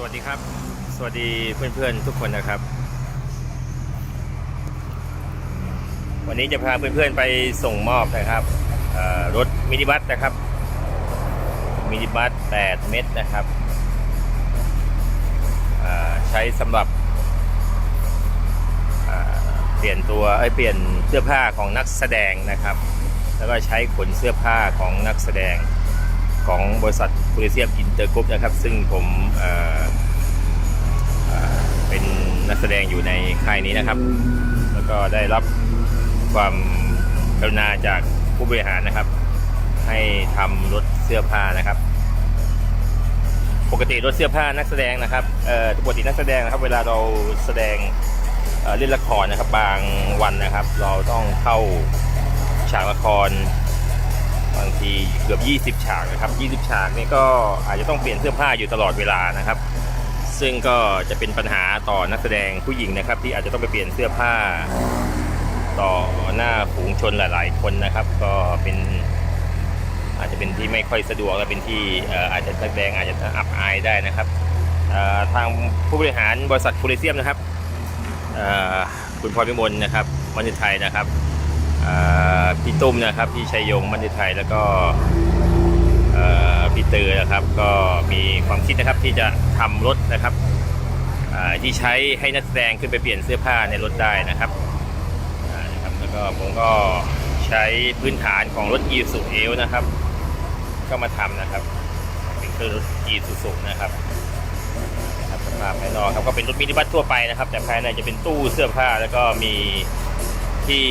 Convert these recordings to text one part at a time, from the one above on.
สวัสดีครับ สวัสดีเพื่อนๆทุกคนนะครับ วันนี้จะพาเพื่อนๆไปส่งมอบนะครับรถมินิบัสนะครับมินิบัส8เมตรนะครับใช้สำหรับเอ่อเปลี่ยนตัวเอ้ยเปลี่ยนเสื้อผ้าของนักแสดงนะครับ แล้วก็ใช้ขนเสื้อผ้าของนักแสดงของบริษัท คูเรเซียมอินเตอร์กรุ๊ปนะครับ ซึ่งผมเเเป็นนักแสดงอยู่ในค่ายนี้นะครับ แล้วก็ได้รับความกรุณาจากผู้บริหารนะครับ ให้ทำรถเสื้อผ้านะครับ ปกติรถเสื้อผ้านักแสดงนะครับปกตินักแสดงนะครับ เวลาเราแสดงเอ่อเล่นละครนะครับ บางวันนะครับ เราต้องเข้าฉากละคร ทีเกือบ20 ฉากนะครับ 20 ฉากนี่ก็อาจจะต้องเปลี่ยนเสื้อผ้าอยู่ตลอดเวลานะครับ ซึ่งก็จะเป็นปัญหาต่อนักแสดงผู้หญิงนะครับ ที่อาจจะต้องไปเปลี่ยนเสื้อผ้า ต่อหน้าฝูงชนหลาย ๆ คนนะครับ ก็เป็นอาจจะเป็นที่ไม่ค่อยสะดวกและเป็นที่อาจจะนักแสดงอาจจะอับอายได้นะครับทางผู้บริหารบริษัทคูเรเซียมนะครับคุณพรพิมลนะครับมันนิไทยนะครับ พี่ตุ้มนะครับพี่ชัยยงมันนิไทยแล้วก็พี่เตอร์นะครับ ก็มีความคิดนะครับที่จะทำรถนะครับที่ใช้ให้นักแสดงขึ้นไปเปลี่ยนเสื้อผ้าในรถได้นะครับนะครับ แล้วก็ผมก็ใช้พื้นฐานของรถ e s u เอลนะครับ ก็มาทำนะครับ เป็นเครื่องรถ e s u นะครับนะครับสภาพภายนอกครับก็เป็นรถมินิบัสทั่วไปนะครับ แต่ภายในจะเป็นตู้เสื้อผ้าแล้วก็มี ที่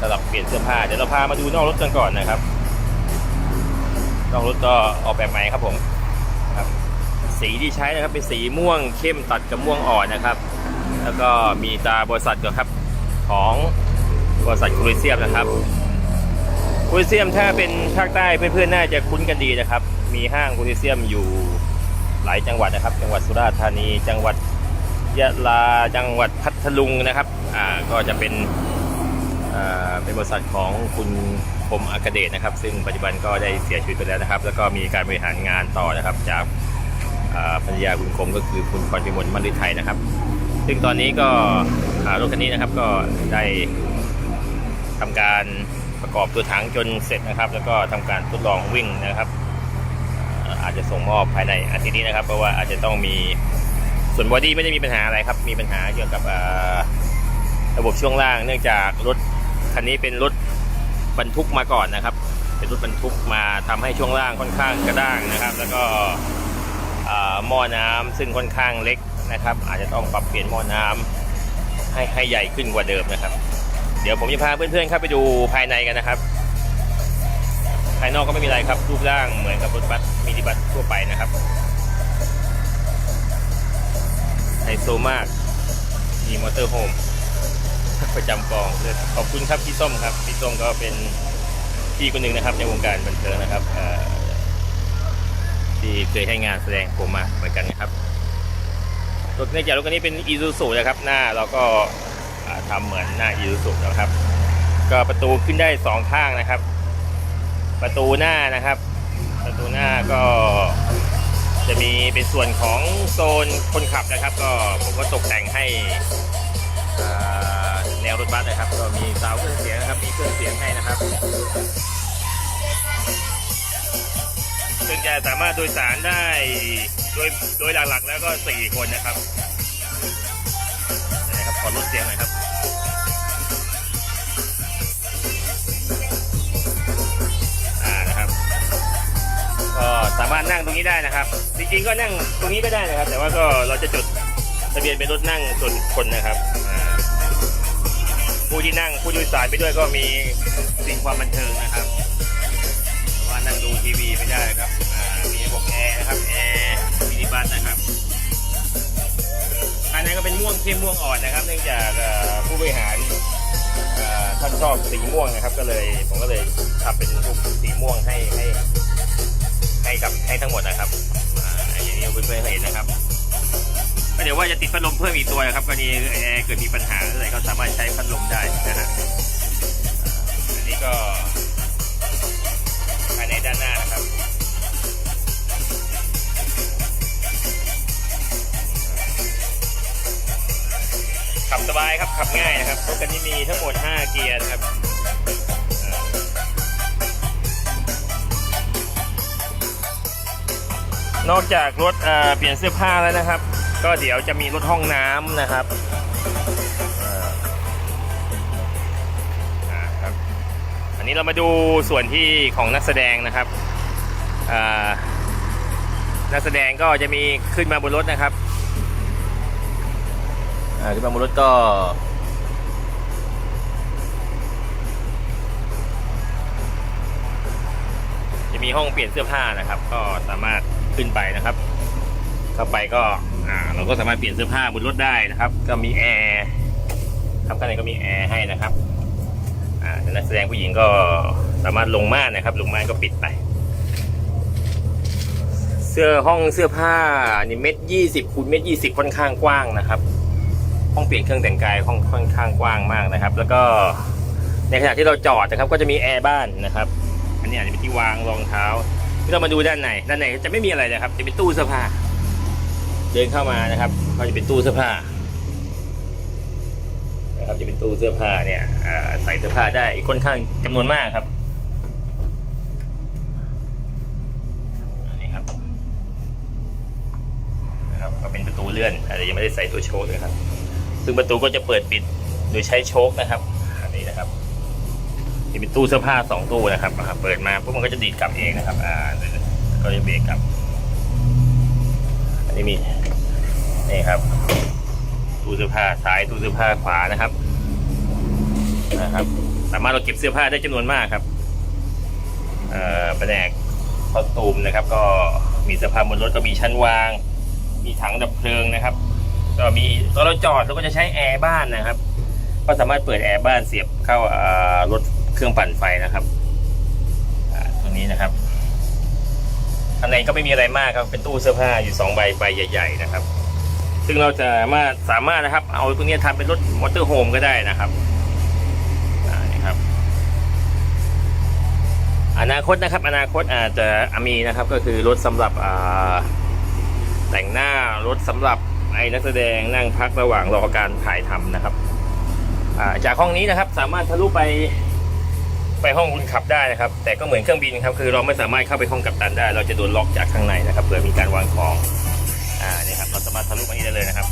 สำหรับเปลี่ยนเสื้อผ้าเดี๋ยวเราพามาดูนอกรถกันก่อนนะครับ นอกรถก็ออกแบบใหม่ครับผมครับ สีที่ใช้นะครับเป็นสีม่วงเข้มตัดกับม่วงอ่อนนะครับ แล้วก็มีตราบริษัทก็ครับของบริษัทคูริเซียมนะครับคูริเซียมถ้าเป็นภาคใต้เพื่อนๆน่าจะคุ้นกันดีนะครับ มีห้างคูริเซียมอยู่หลายจังหวัดนะครับ จังหวัดสุราษฎร์ธานี จังหวัดยะลาจังหวัดพัทลุงนะครับ อ่าก็จะเป็น เป็นบริษัทของคุณคมอากเดชนะครับ ซึ่งปัจจุบันก็ได้เสียชีวิตไปแล้วนะครับ แล้วก็มีการบริหารงานต่อนะครับ จากภรรยาคุณคมก็คือคุณพรพิมลมันฤทัยนะครับ ซึ่งตอนนี้ก็อ่ารถคันนี้นะครับก็ได้ทำการประกอบตัวถังจนเสร็จนะครับ แล้วก็ทำการทดลองวิ่งนะครับ อาจจะส่งมอบภายในอาทิตย์นี้นะครับ เพราะว่าอาจจะต้องมีส่วนบอดี้ไม่ได้มีปัญหาอะไรครับ มีปัญหาเกี่ยวกับระบบช่วงล่าง เนื่องจากรถ คันนี้เป็นรถบรรทุกมาก่อนนะครับ เป็นรถบรรทุกมาทำให้ช่วงล่างค่อนข้างกระด้างนะครับ แล้วก็หม้อน้ำซึ่งค่อนข้างเล็กนะครับ อาจจะต้องปรับเปลี่ยนหม้อน้ำให้ให้ใหญ่ขึ้นกว่าเดิมนะครับ เดี๋ยวผมจะพาเพื่อนๆเข้าไปดูภายในกันนะครับ ภายนอกก็ไม่มีอะไรครับรูปร่างเหมือนกับรถบัสมินิบัสทั่วไปนะครับไฮโซมากมีมอเตอร์โฮม ประจำกองเลยขอบคุณครับพี่ส้มครับพี่ส้มก็เป็นพี่คนหนึ่งนะครับ ในวงการบันเทิงนะครับที่เคยให้งานแสดงผมมาเหมือนกันนะครับรถเนื่องจากรถคันนี้เป็นอีซูซูนะครับ หน้าเราก็อ่าทำเหมือนหน้าอีซูซุนะครับ ก็ประตูขึ้นได้สองข้างนะครับ ประตูหน้านะครับ ประตูหน้าก็จะมีเป็นส่วนของโซนคนขับนะครับ ก็ผมก็ตกแต่งให้อ่า แนวรถบัสนะครับ ก็มีเสาเครื่องเสียงนะครับ มีเครื่องเสียงให้นะครับซึ่งจะสามารถโดยสารได้โดยโดยหลักๆแล้วก็สี่คนนะครับนะครับขอลดเสียงหน่อยครับอ่านะครับก็สามารถนั่งตรงนี้ได้นะครับ จริงๆก็นั่งตรงนี้ก็ได้นะครับ แต่ว่าก็เราจะจดทะเบียนเป็นรถนั่งส่วนคคนนะครับอ่า ผู้ที่นั่งผู้โดยสารไปด้วยก็มีสิ่งความบันเทิงนะครับว่านั่งดูทีวีไม่ได้ครับมีระบบแอร์นะครับแอร์มินิบัสนะครับภายในก็เป็นม่วงเข้มม่วงอ่อนนะครับ เนื่องจากผู้บริหารท่านชอบสีม่วงนะครับ ก็เลยผมก็เลยทำเป็นรูปสีม่วงให้ให้ให้กับให้ทั้งหมดนะครับอย่างนี้เพื่อนๆเห็นนะครับ เดี๋ยวว่าจะติดพัดลมเพิ่มอีกตัวนะครับกรณีแอร์เกิดมีปัญหาอะไรก็สามารถใช้พัดลมได้นะฮะอันนี้ก็ภายในด้านหน้านะครับขับสบายครับขับง่ายนะครับรถคันนี้มีทั้งหมด 5 เกียร์นะครับนอกจากรถเปลี่ยนเสื้อผ้าแล้วนะครับ ก็เดี๋ยวจะมีรถห้องน้ำนะครับครับอันนี้เรามาดูส่วนที่ของนักแสดงนะครับนักแสดงก็จะมีขึ้นมาบนรถนะครับขึ้นมาบนรถก็จะมีห้องเปลี่ยนเสื้อผ้านะครับ ก็สามารถขึ้นไปนะครับ เข้าไปก็ อ่าเราก็สามารถเปลี่ยนเสื้อผ้าบนรถได้นะครับ ก็มีแอร์ครับข้างในก็มีแอร์ให้นะครับอ่านักแสดงผู้หญิงก็สามารถลงม่านนะครับ ลงม่านก็ปิดไป เสื้อห้องเสื้อผ้านี่เม็ดยี่สิบคูณเม็ดยี่สิบค่อนข้างกว้างนะครับ ห้องเปลี่ยนเครื่องแต่งกายห้องค่อนข้างกว้างมากนะครับ แล้วก็ในขณะที่เราจอดนะครับ ก็จะมีแอร์บ้านนะครับ อันนี้อาจจะเป็นที่วางรองเท้าที่เรามาดูด้านในด้านในจะไม่มีอะไรเลยครับ จะเป็นตู้เสื้อผ้า เดินเข้ามานะครับก็จะเป็นตู้เสื้อผ้านะครับจะเป็นตู้เสื้อผ้าเนี่ยใส่เสื้อผ้าได้ค่อนข้างจำนวนมากครับอันนี้ครับนะครับก็เป็นประตูเลื่อนอาจจะยังไม่ได้ใส่ตัวโชคเลยครับ ซึ่งประตูก็จะเปิดปิดโดยใช้โชคนะครับอันนี้นะครับจะเป็นตู้เสื้อผ้าสองตู้นะครับเปิดมาปุ๊บมันก็จะดีดกลับเองนะครับอ่าก็จะเบรกกลับอันนี้มี นี่ครับตู้เสื้อผ้าซ้ายตู้เสื้อผ้าขวานะครับนะครับ สามารถเราเก็บเสื้อผ้าได้จำนวนมากครับเอ่อแผนกคอสตูมนะครับ ก็มีเสื้อผ้าบนรถก็มีชั้นวาง มีถังดับเพลิงนะครับ ก็มีตอนเราจอดเราก็จะใช้แอร์บ้านนะครับ ก็สามารถเปิดแอร์บ้านเสียบเข้ารถเครื่องปั่นไฟนะครับตัวนี้นะครับข้างในก็ไม่มีอะไรมากครับเป็นตู้เสื้อผ้าอยู่สองใบใบใหญ่ ๆ นะครับ ซึ่งเราจะมาสามารถนะครับ เอาตัวนี้ทำเป็นรถมอเตอร์โฮมก็ได้นะครับอนี่ครับ อนาคตนะครับ อนาคตอาจจะมีนะครับ ก็คือรถสำหรับแต่งหน้ารถสำหรับไอ้นักแสดงนั่งพักระหว่างรอการถ่ายทำนะครับาจากห้องนี้นะครับ สามารถทะลุไปไปห้องคนขับได้นะครับ แต่ก็เหมือนเครื่องบินครับคือเราไม่สามารถเข้าไปห้องกัปตันได้ เราจะโดนล็อกจากข้างในนะครับเผื่อมีการวางของ อ่านี่ครับเราสามารถทะลุมานี้ได้เลยนะครับ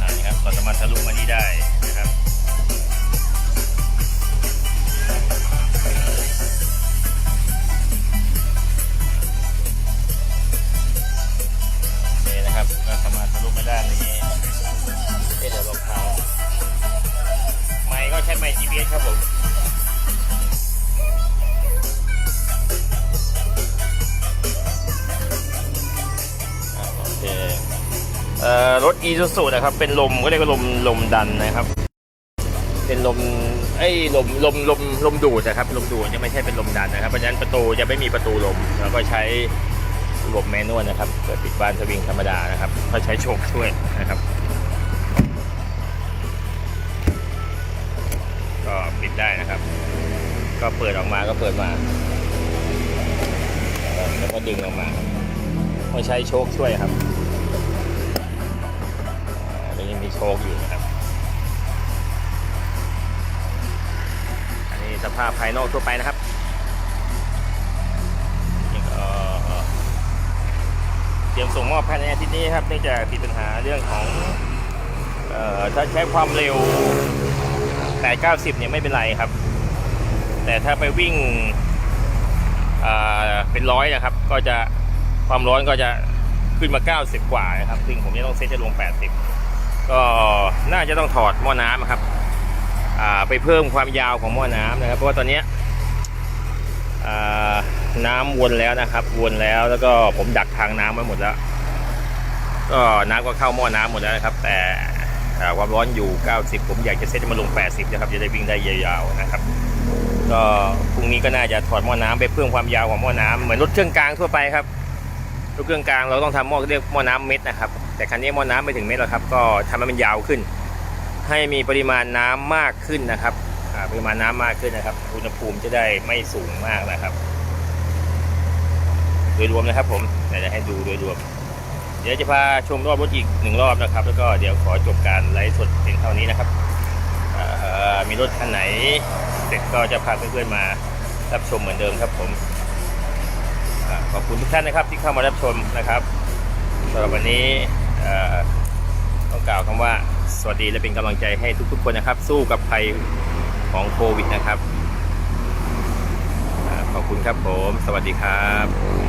อ่านี่ครับเราสามารถทะลุมานี่ได้ อ่อรถ e s u s u นะครับ เป็นลมก็เรียกว่าลมลมดันนะครับ เป็นลมไอ้ลมลมลมลมดูดนะครับลมดูดจะไม่ใช่เป็นลมดันนะครับเพราะฉะนั้นประตูจะไม่มีประตูลมแล้วก็ใช้ระบบแมนนวลนะครับเปิดปิดบานสวิงธรรมดานะครับก็ใช้โชคช่วยนะครับก็ปิดได้นะครับ ก็เปิดออกมาก็เปิดมาแล้วก็ดึงออกมาก็ใช้โชคช่วยครับ โชคอยู่นะครับ อันนี้สภาพภายนอกทั่วไปนะครับเตรียมส่งมอบภายในอาทิตย์นี้ครับเนื่องจากติดปัญหาเรื่องของออถ้าใช้ความเร็ว 8 90 เนี่ยไม่เป็นไรครับ แต่ถ้าไปวิ่งเป็นร้อยนะครับ ก็จะความร้อนก็จะขึ้นมา 90 กว่านะครับ ซึ่งผมจะต้องเซตจะลง 80 ก็น่าจะต้องถอดหม้อน้ำครับไปเพิ่มความยาวของหม้อน้ำนะครับ เพราะว่าตอนนี้น้ำวนแล้วนะครับ วนแล้วแล้วก็ผมดักทางน้ำไว้หมดแล้ว ก็น้ำก็เข้าหม้อน้ำหมดแล้วนะครับ แต่ความร้อนอยู่ 90 ผมอยากจะเซตมันลง 80 นะครับ จะได้วิ่งได้ยาวๆนะครับ ก็พรุ่งนี้ก็น่าจะถอดหม้อน้ำไปเพิ่มความยาวของหม้อน้ำเหมือนรถเครื่องกลางทั่วไปครับรถเครื่องกลางเราต้องทำหม้อเรียกหม้อน้ำเม็ดนะครับ แต่คันนี้ม้อน้ำไม่ถึงเม็ดหรอกครับ ก็ทำให้มันยาวขึ้น ให้มีปริมาณน้ำมากขึ้นนะครับปริมาณน้ำมากขึ้นนะครับ อุณหภูมิจะได้ไม่สูงมากนะครับ โดยรวมนะครับ ผมเดี๋ยวจะให้ดูโดยรวม เดี๋ยวจะพาชมรอบรถอีกหนึ่งรอบนะครับ แล้วก็เดี๋ยวขอจบการไลฟ์สดเพียงเท่านี้นะครับมีรถคันไหนเสร็จก็จะพาเพื่อนๆมารับชมเหมือนเดิมครับผมอขอบคุณทุกท่านนะครับที่เข้ามารับชมนะครับสำหรับวันนี้ ต้องกล่าวคำว่าสวัสดีและเป็นกำลังใจให้ทุกๆ คนนะครับ สู้กับภัยของโควิดนะครับอขอบคุณครับผม สวัสดีครับ